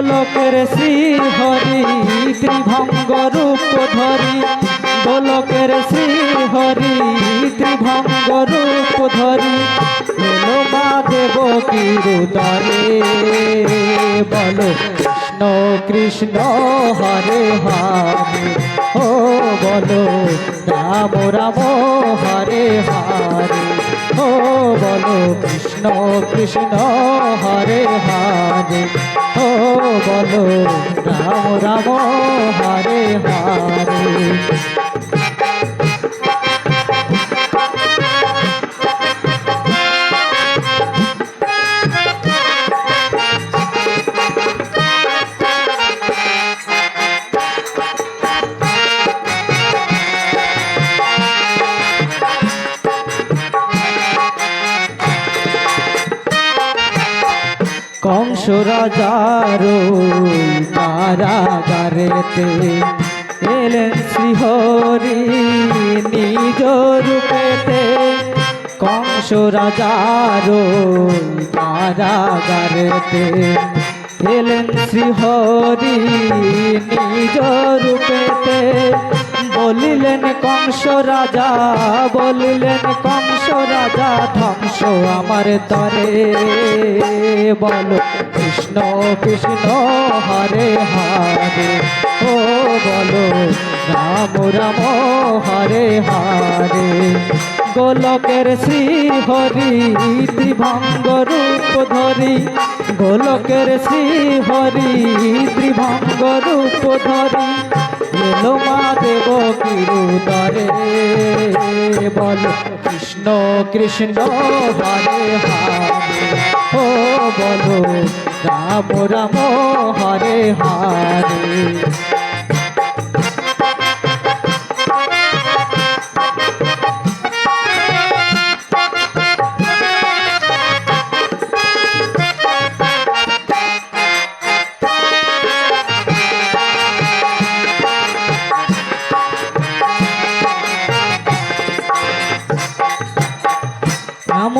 গোলকের শ্রী হরি, ত্রিভঙ্গ রূপ ধরি। গোলকের শ্রী হরি, ত্রিভঙ্গ রূপ ধরি। এলো মা দেব কিরুদরে বলো কৃষ্ণ কৃষ্ণ হরে হরে। ও বলো রাম রাম হরে হরে। ও বলো কৃষ্ণ কৃষ্ণ হরে হরে। ও বলো রাম রাম হরে হরে। কংস রাজার কারাগারেতে এলেন শ্রীহরি নিজ রূপেতে। কংস রাজার কারাগারেতে এলেন শ্রীহরি নিজ রূপেতে। বলিলেন, কংস রাজা, বলিলেন, কংস রাজা, ধ্বংস আমার তরে, বলো। কৃষ্ণ কৃষ্ণ, হরে হরে। ও বলো, রাম রাম, হরে হরে। গোলকের শ্রী হরি ত্রিভঙ্গ রূপ ধরি। গোলকের শ্রী হরি ত্রিভঙ্গ রূপ ধরি। এলো মা দেব কিরুদরে। বল কৃষ্ণ কৃষ্ণ হরে হরে। ও বলো রাম রাম হরে হরে।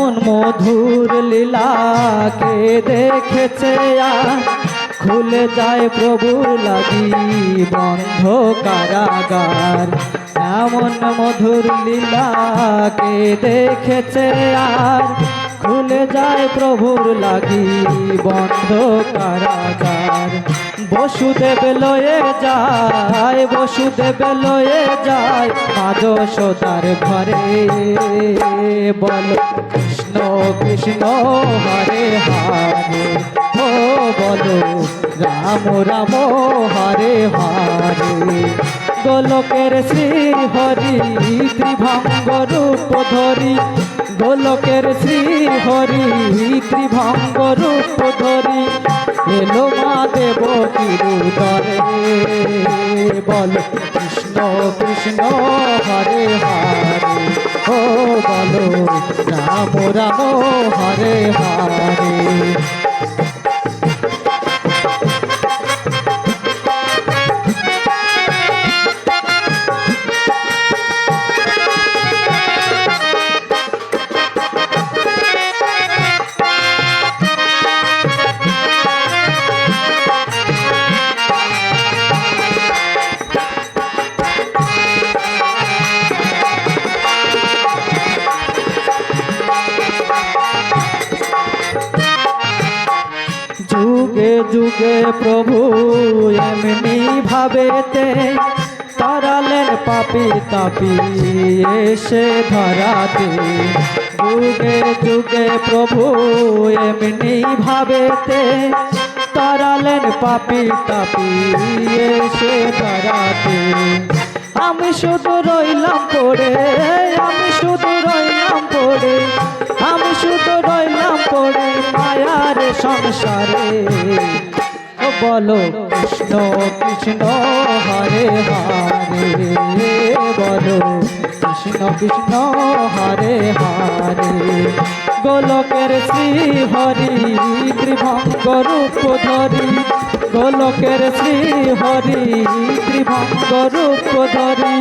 এমন মধুর লীলাকে দেখেছে খুলে যায় প্রভু লাগি বন্ধ কারাগার এমন মধুর লীলাকে দেখেছে আর? খুলে যায় প্রভুর লাগি বন্ধ কারাগার বসুদেব লয়ে যায়, বসুদেব লয়ে যায়। মাজ সোতার ঘরে বল, কৃষ্ণ কৃষ্ণ, হরে হরে। ও বলো, রাম রাম, হরে হরে। গোলকের শ্রী হরি ত্রিভঙ্গ রূপ ধরি। গোলকের শ্রী হরি ত্রিভঙ্গ রূপ ধরি, এলো মা দেব কিরুদরে বল, কৃষ্ণ কৃষ্ণ, হরে হরে। ও বলো, রাম রাম, হরে হরে। যুগে যুগে প্রভু এমনি ভাবেতে তারালেন পাপি তাপি এসে ধরাতে। যুগে যুগে প্রভু এমনি ভাবেতে তারালেন পাপি তাপি এসে ধরাতে। আমি শুধু রইলাম পড়ে, আমি শুধু রইলাম পড়ে, আমি শুধু রইলাম পড়ে মায়ার সংসারে। বলো কৃষ্ণ কৃষ্ণ হরে হরে, বলো কৃষ্ণ কৃষ্ণ হরে হরে। গোলকের শ্রী হরি ত্রিভঙ্গ রূপ ধরি গোলকের শ্রী হরি ত্রিভঙ্গ রূপ ধরি,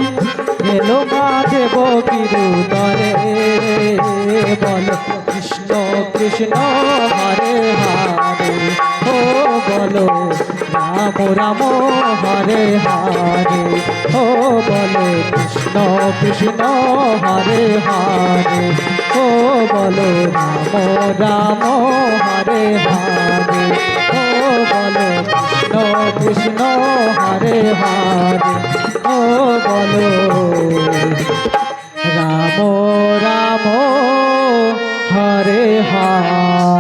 এলো মা দেব কিরুদরে বল, কৃষ্ণ কৃষ্ণ, হরে হরে, ও বলো, রাম রাম, হরে হরে, ও বলো, কৃষ্ণ কৃষ্ণ, হরে হরে, ও বলো, রাম রাম, হরে হরে। কৃষ্ণ হরে হরে ও বলো। রাম রাম হরে হরে।